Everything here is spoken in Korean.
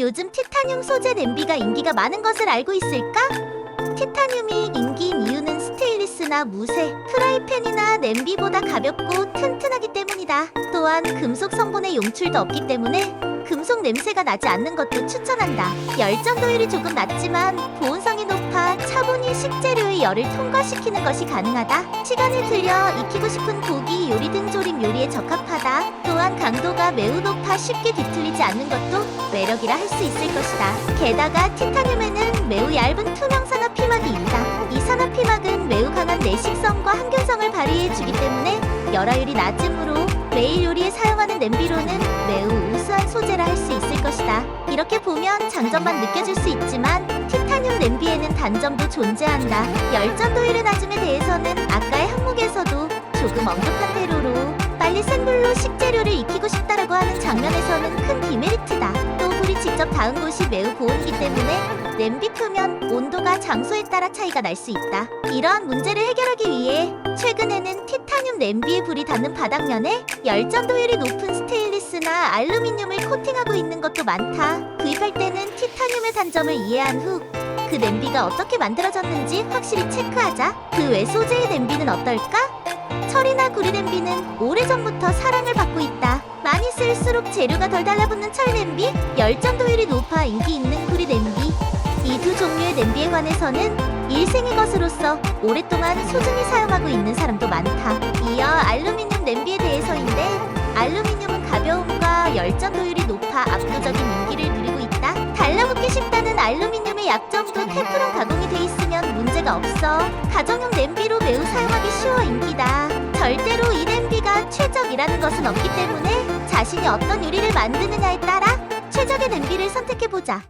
요즘 티타늄 소재 냄비가 인기가 많은 것을 알고 있을까? 티타늄이 인기인 이유는 스테인리스나 무쇠, 프라이팬이나 냄비보다 가볍고 튼튼하기 때문이다. 또한 금속 성분의 용출도 없기 때문에 금속 냄새가 나지 않는 것도 추천한다. 열전 도율이 조금 낮지만 보온성이 높아 차분히 식재료의 열을 통과시키는 것이 가능하다. 시간을 들여 익히고 싶은 고기, 요리 등 조림 요리에 적합하다. 또한 높아 쉽게 뒤틀리지 않는 것도 매력이라 할 수 있을 것이다. 게다가 티타늄에는 매우 얇은 투명 산화 피막이 있다. 이 산화 피막은 매우 강한 내식성과 항균성을 발휘해주기 때문에 열화율이 낮으므로 매일 요리에 사용하는 냄비로는 매우 우수한 소재라 할 수 있을 것이다. 이렇게 보면 장점만 느껴질 수 있지만 티타늄 냄비에는 단점도 존재한다. 열전 도율의 낮음에 대해서는 아까의 항목에서도 조금 언급한 대로로 빨리 센 불로 식재료를 익히고 싶다 라고 하는 장면에서는 큰 디메리트다. 또 불이 직접 닿은 곳이 매우 고온이기 때문에 냄비 표면 온도가 장소에 따라 차이가 날 수 있다. 이러한 문제를 해결하기 위해 최근에는 티타늄 냄비에 불이 닿는 바닥면에 열전 도율이 높은 스테인리스나 알루미늄을 코팅하고 있는 것도 많다. 구입할 때는 티타늄의 단점을 이해한 후 그 냄비가 어떻게 만들어졌는지 확실히 체크하자. 그 외 소재의 냄비는 어떨까? 철이나 구리 냄비는 오래전부터 사랑을 받고 있다. 많이 쓸수록 재료가 덜 달라붙는 철 냄비, 열전 도율이 높아 인기 있는 구리 냄비. 이 두 종류의 냄비에 관해서는 일생의 것으로서 오랫동안 소중히 사용하고 있는 사람도 많다. 이어 알루미늄 냄비에 대해서인데 알루미늄은 가벼움과 열전 도율이 높아 압도적인 인기를 누리고 있다. 달라붙기 쉽다는 알루미늄의 약점도 테프론 가공이 돼 있으면 문제가 없어. 가정용 냄비로 매우 사용하기 쉬워 인기다. 절대로 이 냄비가 최적이라는 것은 없기 때문에 자신이 어떤 요리를 만드느냐에 따라 최적의 냄비를 선택해보자.